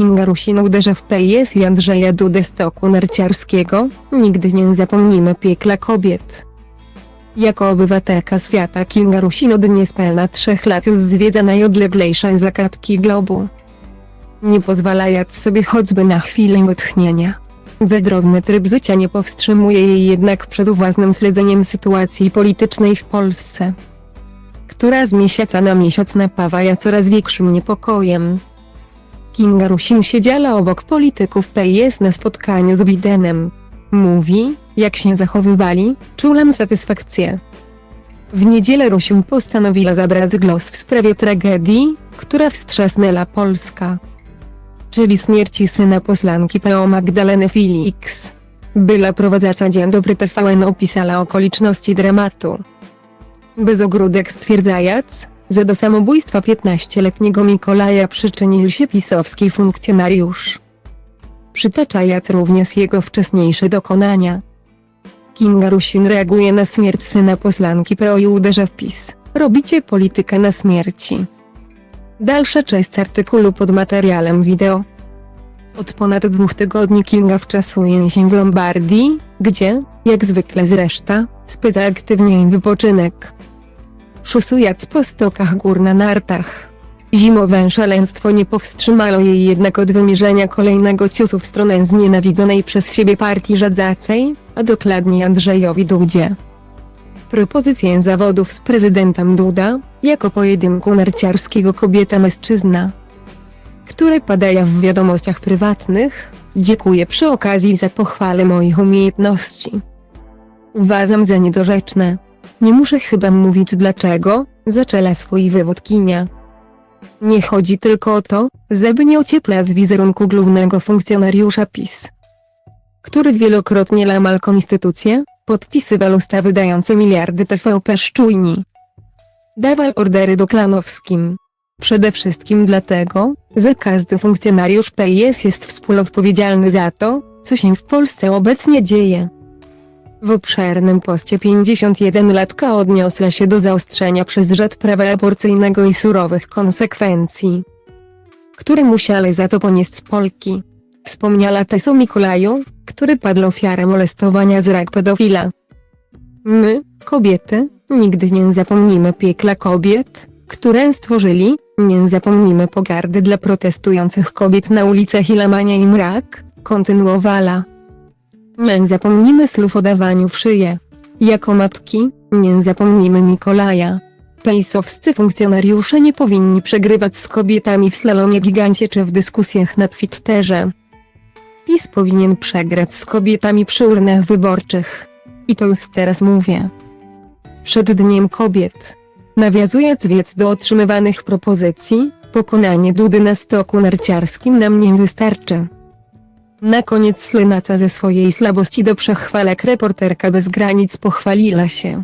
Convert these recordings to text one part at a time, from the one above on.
Kinga Rusin uderza w PiS i Andrzeja Dudę z toku narciarskiego, nigdy nie zapomnimy piekla kobiet. Jako obywatelka świata Kinga Rusin od niespełna trzech lat już zwiedza najodleglejsze zakatki globu. Nie pozwalając sobie choćby na chwilę wytchnienia. Wędrowny tryb życia nie powstrzymuje jej jednak przed uważnym śledzeniem sytuacji politycznej w Polsce, która z miesiąca na miesiąc napawa ją coraz większym niepokojem. Kinga Rusin siedziała obok polityków PiS na spotkaniu z Bidenem. Mówi, jak się zachowywali, czułam satysfakcję. W niedzielę Rusin postanowiła zabrać głos w sprawie tragedii, która wstrzasnęła Polska. Czyli śmierci syna posłanki PO Magdaleny Felix. Była prowadząca Dzień Dobry TVN opisała okoliczności dramatu. Bez ogródek stwierdzając, że do samobójstwa 15-letniego Mikołaja przyczynił się pisowski funkcjonariusz. Przytaczając również jego wcześniejsze dokonania. Kinga Rusin reaguje na śmierć syna posłanki PO i uderza w PiS. Robicie politykę na śmierci. Dalsza część artykułu pod materiałem wideo. Od ponad dwóch tygodni Kinga wczasuje się w Lombardii, gdzie, jak zwykle zresztą, spędza aktywnie wypoczynek. Szusując po stokach gór na nartach. Zimowe szaleństwo nie powstrzymało jej jednak od wymierzenia kolejnego ciosu w stronę znienawidzonej przez siebie partii rządzącej, a dokładnie Andrzejowi Dudzie. Propozycję zawodów z prezydentem Duda, jako pojedynku narciarskiego kobieta-mężczyzna, które padają w wiadomościach prywatnych, dziękuję przy okazji za pochwalę moich umiejętności. Uważam za niedorzeczne. Nie muszę chyba mówić dlaczego, zaczęła swój wywód kinia. Nie chodzi tylko o to, żeby nie ocieplać wizerunku głównego funkcjonariusza PiS, który wielokrotnie łamał konstytucję, podpisywał ustawy dające miliardy TVP szczujni. Dawał ordery do klanowskim. Przede wszystkim dlatego, że każdy funkcjonariusz PiS jest współodpowiedzialny za to, co się w Polsce obecnie dzieje. W obszernym poście 51-latka odniosła się do zaostrzenia przez rząd prawa aborcyjnego i surowych konsekwencji, które musiały za to ponieść Polki. Wspomniała też o Mikołaju, który padł ofiarą molestowania z rak pedofila. My, kobiety, nigdy nie zapomnimy piekla kobiet, które stworzyli, nie zapomnimy pogardy dla protestujących kobiet na ulicach i lamania im rak, kontynuowała. Nie zapomnimy słów o dawaniu w szyję. Jako matki, nie zapomnimy Mikołaja. Pejsowscy funkcjonariusze nie powinni przegrywać z kobietami w slalomie gigancie czy w dyskusjach na Twitterze. PiS powinien przegrać z kobietami przy urnach wyborczych. I to już teraz mówię. Przed Dniem Kobiet. Nawiązując więc do otrzymywanych propozycji, pokonanie Dudy na stoku narciarskim nam nie wystarczy. Na koniec Slynaca ze swojej słabości do przechwalek reporterka bez granic pochwaliła się.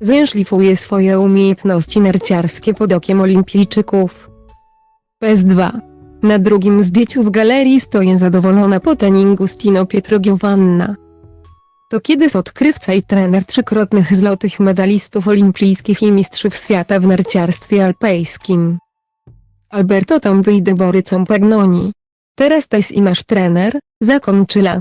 Zężliwuje swoje umiejętności narciarskie pod okiem olimpijczyków. PS2. Na drugim zdjęciu w galerii stoi zadowolona po treningu Stino Pietrogiovanna. To kiedy odkrywca i trener trzykrotnych złotych medalistów olimpijskich i mistrzów świata w narciarstwie alpejskim. Alberto Tomby i Debory Compagnoni. Teraz jest i nasz trener, zakończyła.